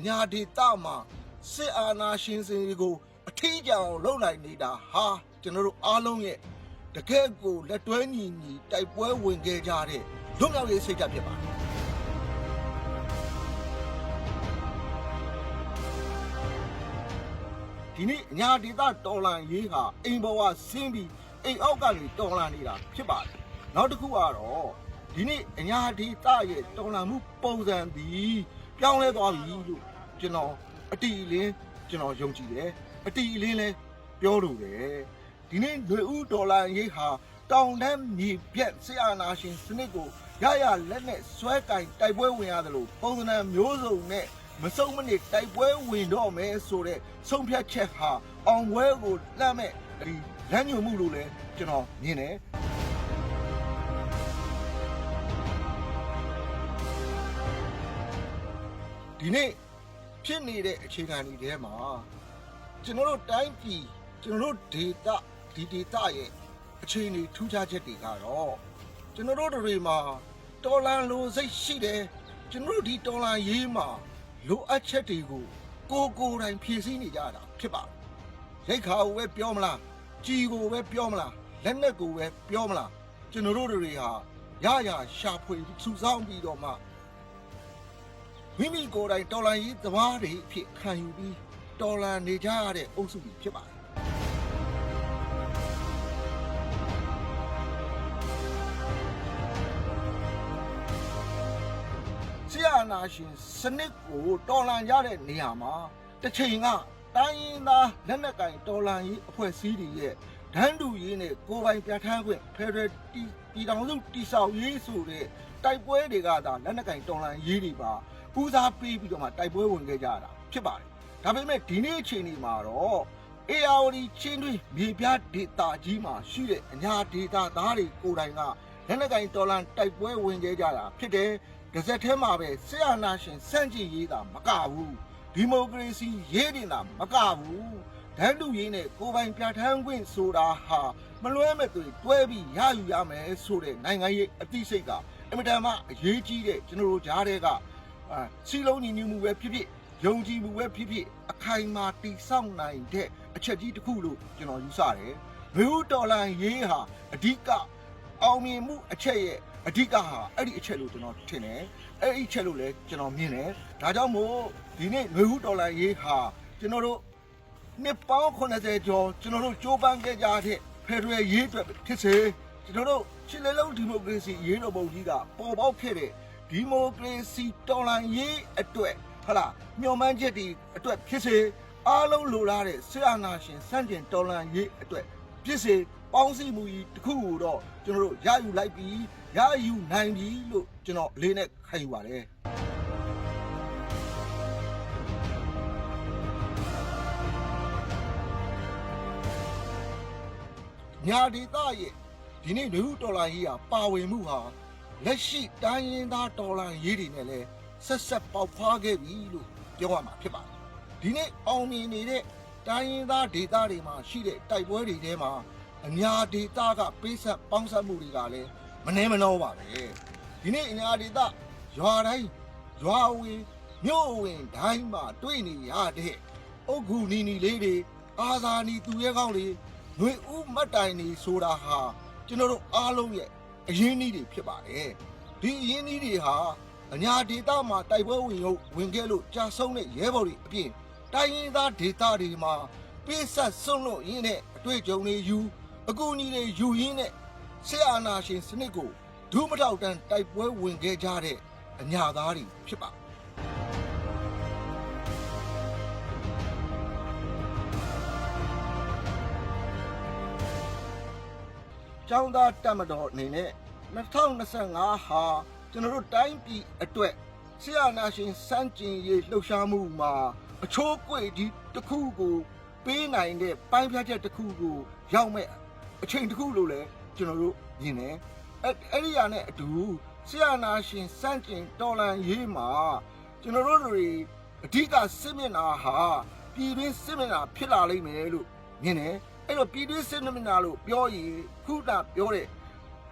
အညာဒေတာမှာစစ်အာဏာရှင်စင်တွေကိုအထီးကျန်အောင်လုပ်နိုင်နေတာဟာကျွန်တော်တို့အားလုံးရဲ့တကယ့်ကိုလက်တွဲညီညီတိုက်ပွဲဝင်ခဲ့ကြတဲ့လွတ်မြောက်ရေးစိတ်ဓာတ်ဖြစ်ပါတယ်ဒီနေ့အညာဒေတာတော်လန်ရေးဟာအိမ်ဘဝဆင်းပြီးအိမ်အောက်ကနေတော်လန်နေတာဖြစ်ပါတယ်။နောက်တစ်ခုကတော့ဒီနေ့အညာဒေတာရဲ့တော်လန်မှုပုံစံသည်ပြောင်းလဲသွားပြီလို့ ကျွန်တော်အတီအလင်းကျွန်တော်ယုံကြည်တယ်။အတီအလင်းလည်းပြောလို့တယ်။ဒီနေ့ຫນွေဦးဒေါ်လာရေးဟာတောင်တန်းမြေပြက်ဆရာနာရှင်စနစ်ကိုရရလက်နဲ့ဆွဲကင်တိုက်ပွဲဝင်ရတယ်လို့ပုံစံမျိုးစုံနဲ့မစုံမနစ်တိုက်ပွဲဝင်တော့မယ်ဆိုတဲ့ဆုံးဖြတ်ချက်ဟာအောင်ပွဲကိုလှမ်းမဲ့ဒီလမ်းညွှန်မှုလို့လည်းကျွန်တော်မြင်တယ်ဒီနေ့ ဖြစ်နေတဲ့အခြေခံတွေထဲမှာကျွန်တော်တို့တိုင်းပြည်ကျွန်တော်တို့ဒေတာဒီဒေတာရဲ့အခြေအနေထူးခြားချက်တွေကတော့ကျွန်တော်တို့တွေမှာတော်လန်လိုစိတ်ရှိတယ်ကျွန်တော်တို့ဒီတော်လန်ရေးမှာလိုအပ်ချက်တွေကိုကိုယ်ကိုယ်တိုင်ဖြည့်ဆည်းနေကြတာဖြစ်ပါတယ်။ရိတ်ခါကိုပဲပြောမလား၊ကြည်ကိုပဲပြောမလား၊လက်နက်ကိုပဲပြောမလားကျွန်တော်တို့တွေဟာရရရှာဖွေစုဆောင်းပြီးတော့မှ မိမိကိုယ်တိုင်တော်လန်ရေးသမားတွေအဖြစ်ခံယူပြီးတော်လန်နေကြရတဲ့အုပ်စုကြီးဖြစ်ပါတယ်။ဆရာနာရှင်စနစ်ကိုတော်လန်ရတဲ့နေရာမှာတစ်ချိန်ကတိုင်းရင်းသားလက်နက်ကင်တော်လန်ရေးအဖွဲ့အစည်းတွေရဲ့ဒန်းတူရေးနဲ့ကိုယ်ပိုင်ပြဋ္ဌာန်းခွင့်ဖက်ဒရယ်တီတီတောင်စုတီဆောက်ရေးဆိုတဲ့တိုက်ပွဲတွေကသာလက်နက်ကင်တော်လန်ရေးတွေပါ ပူစားပေးပြီးတော့မှတိုက်ပွဲဝင်ခဲ့ကြတာဖြစ်ပါတယ်။ဒါပေမဲ့ဒီနေ့အချိန်ဒီမှာတော့ ARD ချင်းတွင်းမြေပြားဒေတာကြီးမှာရှိတဲ့အညာဒေတာသားတွေကိုယ်တိုင်ကလက်နက်ကင်တော်လန်တိုက်ပွဲဝင်ခဲ့ကြတာဖြစ်တယ်။တစ်စက်ထဲမှာပဲဆရာနာရှင်စန့်ကျင်ရေးတာမကဘူး။ဒီမိုကရေစီရေးတင်တာမကဘူး။ဒန်းလူရေးနဲ့ကိုယ်ပိုင်ပြဋ္ဌာန်းခွင့်ဆိုတာဟာမလွဲမဲ့သွေတွဲပြီးရယူရမယ်ဆိုတဲ့နိုင်ငံရေးအသိစိတ်ကအင်မတန်မှအရေးကြီးတဲ့ကျွန်တော်တို့ကြားတဲ့က အာစီလုံးညီညွတ်မှုပဲဖြစ်ဖြစ်ယုံကြည်မှုပဲဖြစ်ဖြစ်အခိုင်အမာတည်ဆောက်နိုင်တဲ့အချက်ကြီးတစ်ခုလို့ကျွန်တော်ယူဆတယ်။မေဟုတော်လန်ရေးဟာအဓိကအောင်မြင်မှုအချက်ရဲ့အဓိကဟာအဲ့ဒီအချက်လို့ကျွန်တော်ထင်တယ်။အဲ့ဒီအချက်လို့လည်းကျွန်တော်မြင်တယ်။ဒါကြောင့်မို့ဒီနေ့မေဟုတော်လန်ရေးဟာကျွန်တော်တို့နှစ်ပေါင်း80ကျော်ကျွန်တော်တို့ကြိုးပမ်းခဲ့ကြတဲ့ဖက်ဒရယ်ရေးအတွက်ဖြစ်စေကျွန်တော်တို့ရှစ်လေးလုံးဒီမိုကရေစီရေးတော်ပုံကြီးကပေါ်ပေါက်ခဲ့တဲ့ ဒီမိုကရေစီတော်လှန်ရေးအတွက်ဟလာမျှော်မှန်းချက်တွေအတွက်ဖြစ်စေအားလုံးလိုလားတဲ့ဆရာနာရှင်စန့်ကျင်တော်လှန်ရေးအတွက်ဖြစ်စေပေါင်းစည်းမှုကြီးတစ်ခုကိုတော့ကျွန်တော်တို့ရယူလိုက်ပြီးရယူနိုင်ပြီလို့ကျွန်တော်အလေးနဲ့ခံယူပါတယ်ညာဒေသရဲ့ဒီနေ့လူဒေါ်လာရေးဟာပါဝင်မှုဟာ လက်ရှိတိုင်းရင်းသားဒေါ်လာရေးတွေနဲ့လည်းဆက်ဆက်ပေါက်ဖွားခဲ့ပြီလို့ပြောရမှာဖြစ်ပါတယ်။ဒီနေ့အောင်မြင်နေတဲ့တိုင်းရင်းသားဒေသတွေမှာရှိတဲ့တိုက်ပွဲတွေထဲမှာအညာဒေသကပေးဆက်ပေါင်းဆက်မှုတွေကလည်းမနှဲမနှောပါပဲ။ဒီနေ့အညာဒေသရွာတိုင်းရွာဝင်မြို့ဝင်တိုင်းမှာတွေ့နေရတဲ့အုတ်ဂူနီနီလေးတွေအာဇာနီသူရဲကောင်းတွေຫນွေဥမတ်တိုင်နေဆိုတာဟာကျွန်တော်တို့အားလုံးရဲ့ အရင်းအနှီးတွေဖြစ်ပါတယ်ဒီအရင်းအနှီးတွေဟာအညာဒေတာမှာတိုက်ပွဲဝင်ရုပ်ဝင်ခဲ့လို့ကြာဆုံးတဲ့ရဲဘော်တွေအပြင်တိုင်းရင်းသားဒေတာတွေမှာပေးဆက်ဆွန့်လွတ်ရင်းနဲ့အတွေ့အကြုံတွေယူအကူအညီတွေယူရင်းနဲ့ဆရာအာနာရှင်စနစ်ကိုဒုမထောက်တန်းတိုက်ပွဲဝင်ခဲ့ကြတဲ့အညာသားတွေဖြစ်ပါတယ်ကျောင်းသားတက်မတော်အနေနဲ့ 2025ဟာကျွန်တော်တို့တိုင်းပြည်အတွက်ဆရာနာရှင်စန့်ကျင်ရေးလှုပ်ရှားမှုမှာအချိုးကွေဒီတစ်ခုကိုပေးနိုင်တဲ့ပိုင်းဖြတ်ချက်တစ်ခုကိုရောက်မဲ့အချိန်တစ်ခုလို့လည်းကျွန်တော်တို့မြင်တယ်အဲ့အဲ့ဒီရနဲ့အတူဆရာနာရှင်စန့်ကျင်တော်လန်ရေးမှာကျွန်တော်တို့တွေအဓိကစစ်မျက်နှာဟာပြည်တွင်းစစ်မျက်နှာဖြစ်လာလိမ့်မယ်လို့မြင်တယ်အဲ့တော့ပြည်တွင်းစစ်မျက်နှာလို့ပြောရင်ခုနပြောတဲ့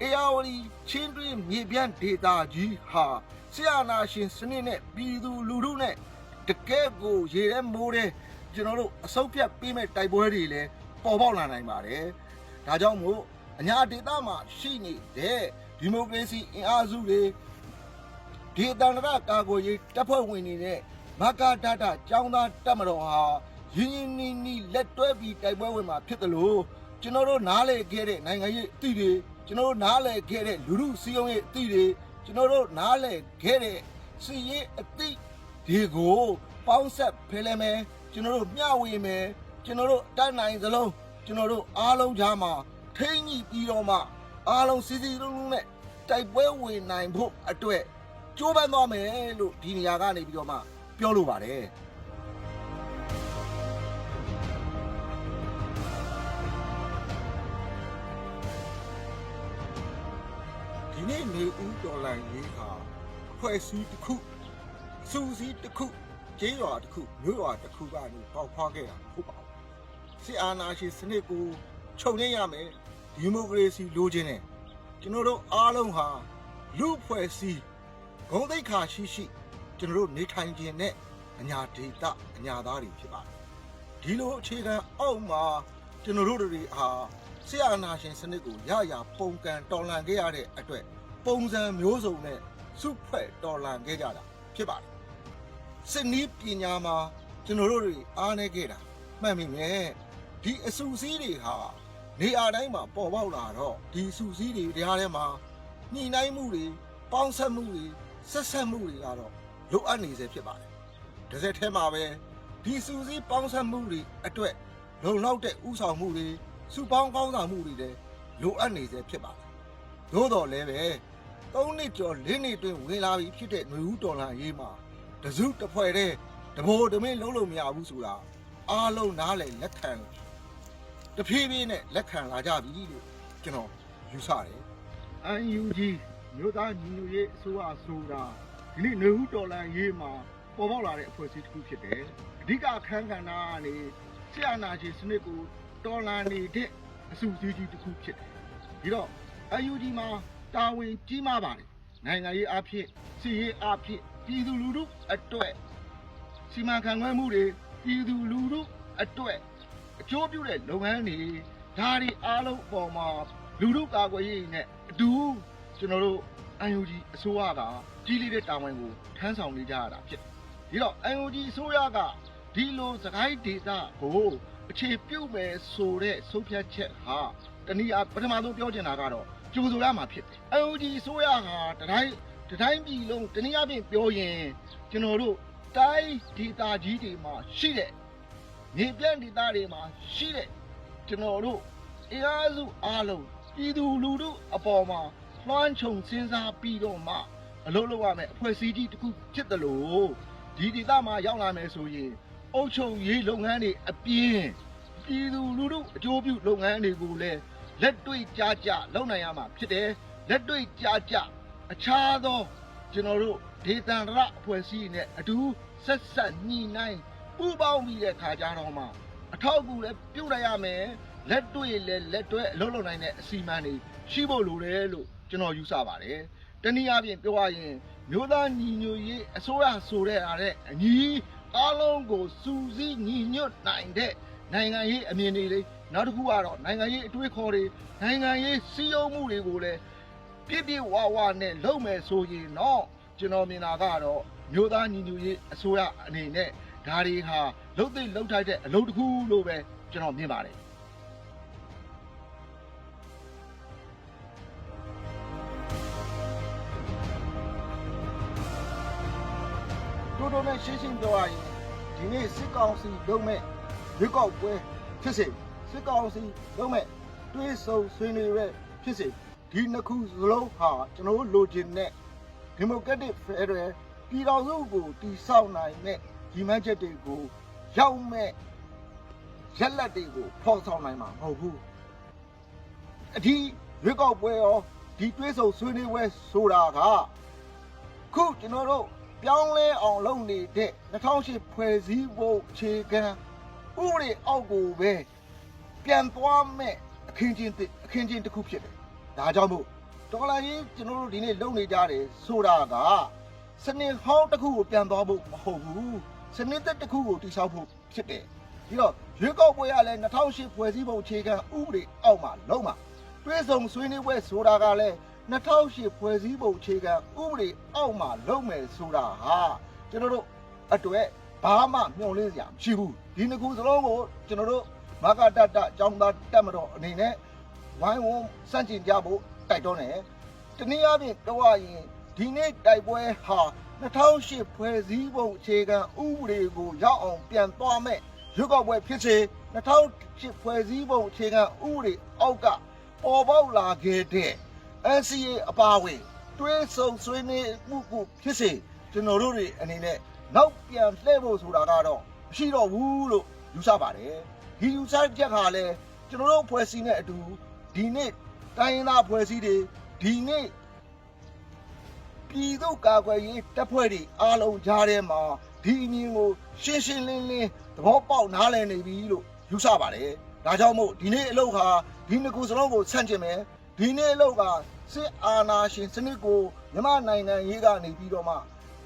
အေယာဝတီချင်းတွင်းမြေပြန့်ဒေတာကြီးဟာဆရာနာရှင်စနစ်နဲ့ပြည်သူလူထုနဲ့တကယ်ကိုရေထဲမိုးတဲ့ကျွန်တော်တို့အဆုတ်ဖြတ်ပြီးမဲ့တိုက်ပွဲတွေလည်းပေါ်ပေါက်လာနိုင်ပါတယ်ဒါကြောင့်မို့အညာဒေသမှာရှိနေတဲ့ဒီမိုကရေစီအင်အားစုတွေဒီအတန္တရကာကွယ်ရေးတပ်ဖွဲ့ဝင်တွေနဲ့မကဒဒကျောင်းသားတပ်မတော်ဟာရင်းရင်းနှီးနှီးလက်တွဲပြီးတိုက်ပွဲဝင်မှာဖြစ်တယ်လို့ကျွန်တော်တို့နားလည်ခဲ့တဲ့နိုင်ငံရေးအသည့်တွေ ကျွန်တော်တို့နားလည်ခဲ့တဲ့လူမှုစီးရုံးရေးအသည့်တွေကျွန်တော်တို့နားလည်ခဲ့တဲ့စီရေးအသည့်ဒီကိုပေါင်းဆက်ဖယ်လဲမယ်ကျွန်တော်တို့မျှဝေမယ်ကျွန်တော်တို့တတ်နိုင်သလုံးကျွန်တော်တို့အားလုံးကြားမှာထိမ့်ညှိပြီးတော့မှအားလုံးစီစီလုံးလုံးနဲ့တိုက်ပွဲဝင်နိုင်ဖို့အတွက်ကြိုးပမ်းသွားမယ်လို့ဒီနေရာကနေပြီးတော့မှပြောလိုပါတယ် ဒီနေ့နေဦးတော်လိုင်းရေးဟာအဖွဲ့အစည်းတစ်ခုစူစီတစ်ခုကျေးရွာတစ်ခုမြို့ရွာတစ်ခုကနေပေါက်ဖွားခဲ့တာမဟုတ်ပါဘူးစစ်အာဏာရှင်စနစ်ကိုချုပ်ငြိမ်းရမယ်ဒီမိုကရေစီလိုချင်တယ်ကျွန်တော်တို့အားလုံးဟာလူအဖွဲ့အစည်းဂုဏ်သိက္ခာရှိရှိကျွန်တော်တို့နေထိုင်ခြင်းနဲ့အညာဒေသအညာသားတွေဖြစ်ပါတယ်ဒီလိုအခြေခံအောက်မှာကျွန်တော်တို့တွေဟာ ဆရာနာရှင်စနစ်ကိုရရပုံကန်တော်လှန်ခဲ့ရတဲ့အတွက်ပုံစံမျိုးစုံနဲ့စုဖွဲ့တော်လှန်ခဲ့ကြတာဖြစ်ပါတယ်စစ်နီးပညာမှာကျွန်တော်တို့တွေအားနေခဲ့တာမှတ်မိမယ်ဒီအစုစည်းတွေဟာနေရာတိုင်းမှာပေါ်ပေါက်လာတော့ဒီအစုစည်းတွေတရားထဲမှာညှိနှိုင်းမှုတွေပေါင်းဆက်မှုတွေဆက်ဆက်မှုတွေကတော့လိုအပ်နေစေဖြစ်ပါတယ်တစ်စက်ထဲမှာပဲဒီအစုစည်းပေါင်းဆက်မှုတွေအတွက်လုံလောက်တဲ့ဥဆောင်မှုတွေ စုပေါင်းကောင်းဆောင်မှုတွေလည်းလိုအပ်နေစေဖြစ်ပါတယ်။သို့တော်လည်းပဲ၃နှစ်ကျော်၄နှစ်အတွင်းဝင်လာပြီဖြစ်တဲ့မျိုးဦးတော်လှန်ရေးမှာတစုတစ်ဖွဲ့တည်းတဘိုးတမင်းလုံးလုံးမရဘူးဆိုတာအားလုံးနားလည်လက်ခံတဖြည်းဖြည်းနဲ့လက်ခံလာကြပြီလို့ကျွန်တော်ယူဆတယ်။ UNG မြို့သားညီညွတ်ရေးအစိုးရဆိုတာဒီနေ့နေဦးတော်လန်ရေးမှာပေါ်ပေါက်လာတဲ့အဖွဲ့အစည်းတစ်ခုဖြစ်တယ်။အဓိကအခန်းကဏ္ဍကနေဆရာနာရှင်စနစ်ကို တော်လန်နေတဲ့အစုစည်းကြီးတစ်ခုဖြစ်တယ်။ဒီတော့ UNG မှာတာဝန်ကြီးမားပါတယ်။နိုင်ငံရေးအဖြစ်စီရေးအဖြစ်ပြည်သူလူထုအတွက်စီမံခန့်ခွဲမှုတွေပြည်သူလူထုအတွက်အကျိုးပြုတဲ့လုပ်ငန်းတွေဒါတွေအားလုံးအပေါ်မှာလူထုကာကွယ်ရေးနဲ့အတူကျွန်တော်တို့ UNG အစိုးရကကြီးလေးတဲ့တာဝန်ကိုထမ်းဆောင်နေကြရတာဖြစ်တယ်။ဒီတော့ UNG အစိုးရက ဒီလိုစကိုင်းဒေသကိုအခြေပြုတ်မယ်ဆိုတဲ့ဆုံးဖြတ်ချက်ဟာတနည်းအားပထမဆုံးပြောချင်တာကတော့ကြိုဆိုရမှာဖြစ်တယ်။ LG ဆိုရဟာတတိုင်းတတိုင်းပြည်လုံးတနည်းအားဖြင့်ပြောရင်ကျွန်တော်တို့တိုင်းဒေသကြီးတွေမှာရှိတဲ့မြေပြန့်ဒေသတွေမှာရှိတဲ့ကျွန်တော်တို့အင်အားစုအားလုံးပြည်သူလူထုအပေါ်မှာလွှမ်းခြုံစဉ်းစားပြီးတော့မှအလုပ်လုပ်ရမယ်အဖွဲ့အစည်းကြီးတစ်ခုဖြစ်တယ်လို့ဒီဒေသမှာရောက်လာမယ်ဆိုရင် အုပ်ချုပ်ရေးလုပ်ငန်းတွေအပြင်ပြည်သူလူထုအကျိုးပြုလုပ်ငန်းတွေကိုလည်းလက်တွေ့ကြကြလုပ်နိုင်ရမှာဖြစ်တယ်လက်တွေ့ကြကြအခြားသောကျွန်တော်တို့ဒေသန္တရအဖွဲ့အစည်းနဲ့အတူဆက်ဆက်ညှိနှိုင်းပူးပေါင်းပြီးတဲ့ခါကြတော့မှအထောက်အကူလည်းပြုတ်လိုက်ရမယ်လက်တွေ့လည်းလက်တွဲအလုပ်လုပ်နိုင်တဲ့အစီအမံတွေရှိဖို့လိုတယ်လို့ကျွန်တော်ယူဆပါတယ်တနည်းအားဖြင့်ပြောရရင်မျိုးသားညီညွတ်ရေးအစိုးရဆိုတဲ့အားနဲ့အညီ အားလုံးကိုစူးစီးညီညွတ်နိုင်တဲ့နိုင်ငံရေးအမြင်တွေလေနောက်တစ်ခုကတော့နိုင်ငံရေးအတွေးခေါ်တွေနိုင်ငံရေးစည်းရုံးမှုတွေကိုလည်းပြည့်ပြည့်ဝဝနဲ့လုပ်မယ်ဆိုရင်တော့ကျွန်တော်မြင်တာကတော့မျိုးသားညီညွတ်ရေးအစိုးရအနေနဲ့ဒါတွေဟာလုတ်သိပ်လုတ်ထိုက်တဲ့အလုပ်တစ်ခုလို့ပဲကျွန်တော်မြင်ပါတယ် တိုးတိုးနဲ့ရှင်းရှင်းပြောရရင်ဒီနေ့စစ်ကောင်စီလုံးမဲ့ရွေးကောက်ပွဲဖြစ်စေစစ်ကောင်စီလုံးမဲ့တွေးဆုံဆွေးနွေးရဲဖြစ်စေဒီနှစ်ခုစလုံးဟာကျွန်တော်တို့လိုချင်တဲ့ဒီမိုကရက်တစ်ဖက်ဒရယ်ပြည်တော်စုကိုတည်ဆောက်နိုင်တဲ့ဒီမန်းချက်တွေကိုရောက်မဲ့ရက်လက်တွေကိုဖော်ဆောင်နိုင်မှာမဟုတ်ဘူးအဒီရွေးကောက်ပွဲရောဒီတွေးဆုံဆွေးနွေးပွဲဆိုတာကခုကျွန်တော်တို့ ပြောင်းလဲအောင်လုပ်နေတဲ့2008ဖွဲ့စည်းဖို့အခြေခံဥပဒေအောက်ကိုပဲပြန်သွားမဲ့အခင်းချင်းတစ်အခင်းချင်းတစ်ခုဖြစ်တယ်။ဒါကြောင့်မို့ဒေါ်လာကြီးကျွန်တော်တို့ဒီနေ့လုပ်နေကြတယ်ဆိုတာကစနစ်ဟောင်းတစ်ခုကိုပြန်သွားဖို့မဟုတ်ဘူးစနစ်သက်တစ်ခုကိုတိစောက်ဖို့ဖြစ်တယ်ပြီးတော့ရွေးကောက်ပွဲရလဲ2008ဖွဲ့စည်းပုံအခြေခံဥပဒေအောက်မှာလုံးမှာတွဲဆုံဆွေးနွေးပွဲဆိုတာကလည်း 2008ဖွဲ့စည်းပုံအခြေခံဥပဒေအောက်မှာလုံးမယ်ဆိုတာဟာကျွန်တော်တို့အတွက်ဘာမှမျှော်လင့်စရာမရှိဘူးဒီနှစ်ခုစလုံးကိုကျွန်တော်တို့မကတတအကြောင်းသားတက်မတော်အနေနဲ့ဝိုင်းဝန်းစန့်ကျင်ကြဖို့တိုက်တွန်းတယ်တနည်းအားဖြင့်တော့ရင်ဒီနေ့တိုက်ပွဲဟာ2008ဖွဲ့စည်းပုံအခြေခံဥပဒေကိုရောက်အောင်ပြန်သွားမဲ့ရွေးကောက်ပွဲဖြစ်စေ2008ဖွဲ့စည်းပုံအခြေခံဥပဒေအောက်ကပေါ်ပေါက်လာခဲ့တဲ့ NCA အပါအဝင်တွဲဆုံဆွေးနွေးမှုကိုဖြစ်စေကျွန်တော်တို့တွေအနေနဲ့နောက်ပြန်လှည့်ဖို့ဆိုတာကတော့မရှိတော့ဘူးလို့ယူဆပါတယ်ဒီယူဆချက်ဟာလည်းကျွန်တော်တို့ဖွဲ့စည်းတဲ့အတူဒီနေ့တိုင်းရင်းသားဖွဲ့စည်းတွေဒီနေ့ပြည်သူ့ကာကွယ်ရေးတပ်ဖွဲ့တွေအားလုံးကြားထဲမှာဒီအမြင်ကိုရှင်းရှင်းလင်းလင်းသဘောပေါက်နားလည်နေပြီလို့ယူဆပါတယ်ဒါကြောင့်မို့ဒီနေ့အလုပ်ဟာဒီနှစ်ခုစလုံးကိုဆန့်ကျင်မယ်ဒီနေ့အလောက်က စစ်အာဏာရှင်စနစ်ကိုမြန်မာနိုင်ငံရေးကနေပြီးတော့မှ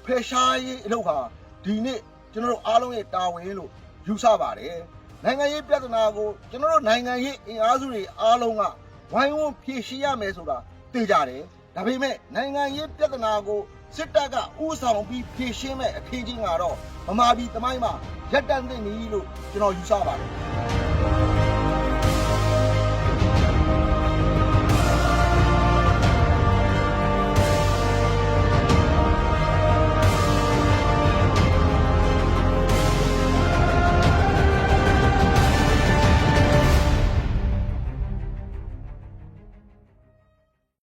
ဖယ်ရှားရေးအလုပ်ဟာဒီနေ့ကျွန်တော်တို့အားလုံးရဲ့တာဝန်လို့ယူဆပါတယ်နိုင်ငံရေးပြဿနာကိုကျွန်တော်တို့နိုင်ငံရေးအင်အားစုတွေအားလုံးကဝိုင်းဝန်းဖြေရှင်းရမယ်ဆိုတာသိကြတယ်ဒါပေမဲ့နိုင်ငံရေးပြဿနာကိုစစ်တပ်ကဥဆောင်ပြီးဖြေရှင်းမဲ့အခင်းချင်းကတော့ဗမာပြည်တမိုင်းမှာရက်တန့်သိနေပြီလို့ကျွန်တော်ယူဆပါတယ်